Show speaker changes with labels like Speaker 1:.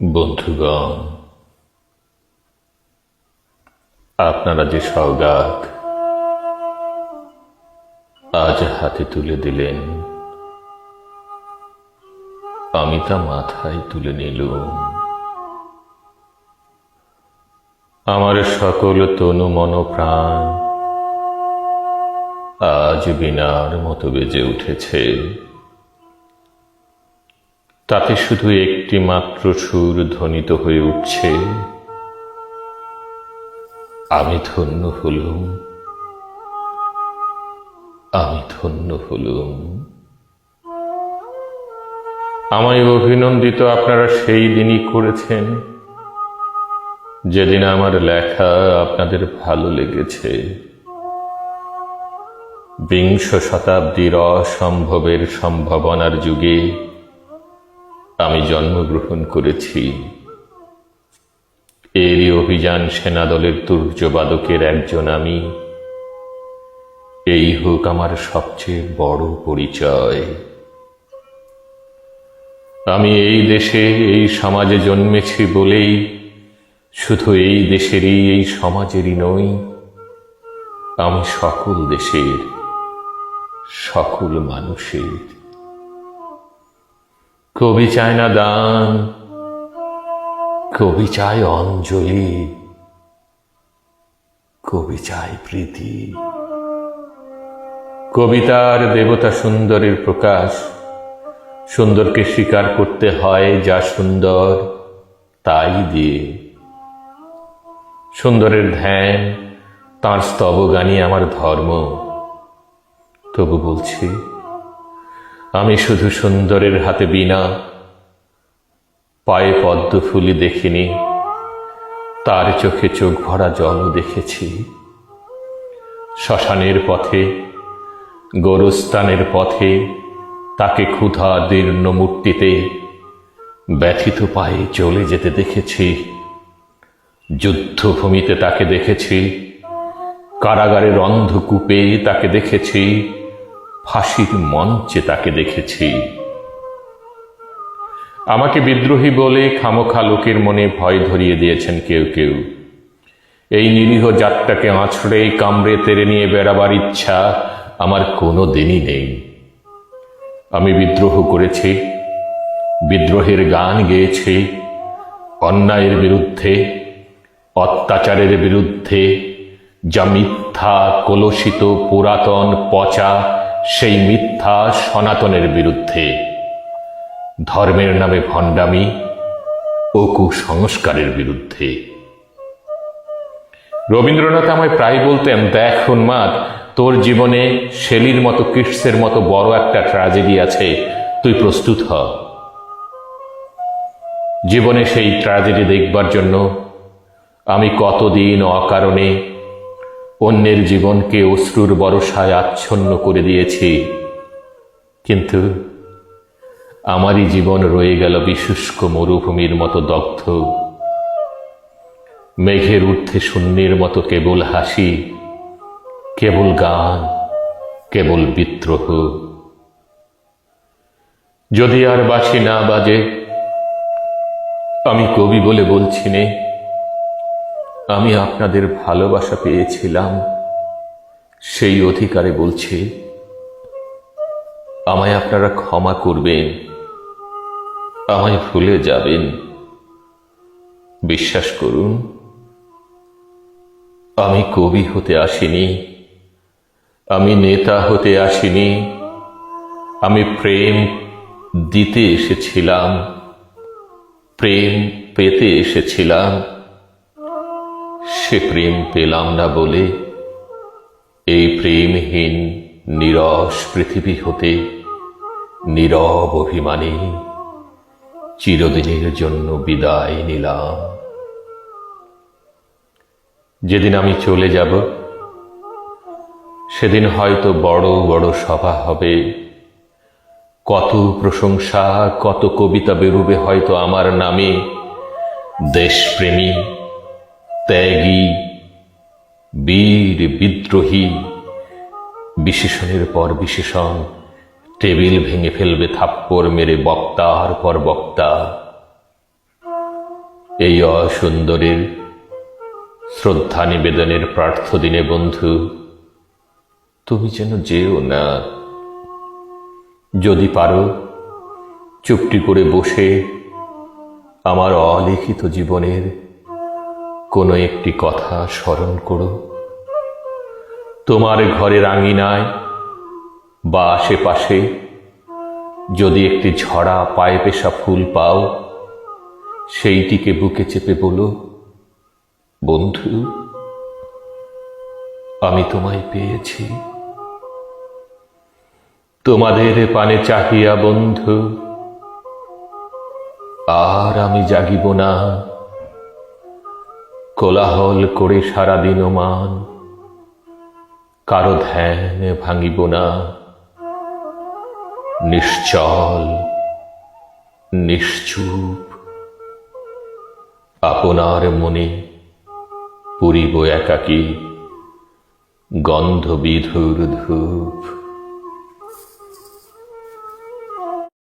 Speaker 1: বন্ধুগণ, আপনারা যে সওগাত আজ হাতে তুলে দিলেন, আমি তা মাথায় তুলে নিলুম। আমার সকল তনু মন প্রাণ আজ বিনার মতো বেজে উঠেছে। তাতে শুধু একটি মাত্র সুর ধ্বনিত হয়ে উঠছে। আমি ধন্য হলুম। আমি ধন্য হলুম। আমায় অভিনন্দিত আপনারা সেই দিনই করেছেন, যেদিন আমার লেখা আপনাদের ভালো লেগেছে। বিংশ শতাব্দীর অসম্ভবের সম্ভাবনার যুগে আমি জন্মগ্রহণ করেছি। এরই অভিযান সেনাদলের তুর্যবাদকের একজন আমি। এই হোক আমার সবচেয়ে বড় পরিচয়। আমি এই দেশে, এই সমাজে জন্মেছি বলেই, শুধু এই দেশেরই, এই সমাজেরই নই, আমি সকল দেশের, সকল মানুষের। কবি চায় না দান, কবি চায় অঞ্জলি, কবি চায় প্রীতি। কবিতার দেবতা সুন্দরের প্রকাশ, সুন্দরকে স্বীকার করতে হয় যা সুন্দর, তাই দিয়ে। সুন্দরের ধ্যান, তাঁর স্তবগানই আমার ধর্ম। তবু বলছি আমি শুধু সুন্দরের হাতে বিনা পায়ে পদ্ম ফুলি দেখিনি, তার চোখে চোখ ভরা জল দেখেছি। শ্মশানের পথে, গোরস্থানের পথে, তাকে ক্ষুধা দীর্ণ মূর্তিতে ব্যথিত পায়ে চলে যেতে দেখেছি। যুদ্ধভূমিতে তাকে দেখেছি, কারাগারের অন্ধকূপে তাকে দেখেছি। ফাঁসির মঞ্চে তাকে দেখেছি। আমাকে বিদ্রোহী বলে খামোখা লোকের মনে ভয় ধরিয়ে দিয়েছেন কেউ কেউ। এই নিরীহ জাতটাকে আছড়ে কামড়ে তেড়ে নিয়ে বেড়াবার ইচ্ছা আমার কোনো দিনই নেই। আমি বিদ্রোহ করেছি, বিদ্রোহের গান গেয়েছি, অন্যায়ের বিরুদ্ধে, অত্যাচারের বিরুদ্ধে, যা মিথ্যা কলসিত পুরাতন, পচা সেই মিথ্যা সনাতনের বিরুদ্ধে। ধর্মের নামে ভণ্ডামি ও কুসংস্কারের বিরুদ্ধে। রবীন্দ্রনাথ আমায় প্রায় বলতেন, দেখ উন্মাদ তোর জীবনে শেলির মতো কৃষ্ণের মতো বড় একটা ট্র্যাজেডি আছে, তুই প্রস্তুত হ। জীবনে সেই ট্র্যাজেডি দেখবার জন্য আমি কতদিন অকারণে অন্যের জীবনকে অশ্রুর বরসায় আচ্ছন্ন করে দিয়েছি। কিন্তু আমারই জীবন রয়ে গেল বিশুষ্ক মরুভূমির মতো দগ্ধ। মেঘের ঊর্ধ্বে শূন্যের মতো কেবল হাসি, কেবল গান, কেবল বিদ্রোহ। যদি আর বাসি না বাজে, আমি কবি বলে বলছি নে। আমি আপনাদের ভালোবাসা পেয়েছিলাম। সেই অধিকারে বলছি, আমায় আপনারা ক্ষমা করবেন, আমায় ভুলে যাবেন। বিশ্বাস করুন, আমি কবি হতে আসিনি, আমি নেতা হতে আসিনি, আমি প্রেম দিতে এসেছিলাম, প্রেম পেতে এসেছিলাম। সে প্রেম পেলাম না বলে, এই প্রেমহীন, নিরস পৃথিবী হতে, নীরব অভিমানে চিরদিনের জন্য বিদায় নিলাম। যেদিন আমি চলে যাব, সেদিন হয়তো বড় বড় সভা হবে। কত প্রশংসা, কত কবিতা বেরুবে হয়তো আমার নামে। দেশপ্রেমী ত্যাগী, বীর বিদ্রোহী, বিশেষণের পর বিশেষণ, টেবিল ভেঙে ফেলবে থাপ্পড় মেরে বক্তার পর বক্তা। এই অসুন্দরের শ্রদ্ধা নিবেদনের প্রার্থ দিনে বন্ধু, তুমি যেন যেও না। যদি পারো, চুপটি করে বসে আমার অলিখিত জীবনের কোনো একটি কথা স্মরণ করো। তোমার ঘরের আঙিনায় বা আশেপাশে যদি একটি ঝরা পায়ে পেশা ফুল পাও, সেইটিকে বুকে চেপে বলো, বন্ধু, আমি তোমায় পেয়েছি। তোমাদের পানে চাহিয়া বন্ধু, আর আমি জাগিব না। কোলাহল করে সারাদিন মান কারও ধ্যান ভাঙিব না। নিশ্চল, নিশ্চুপ আপনার মনে পুরিব একাকী গন্ধ বিধুর ধূপ।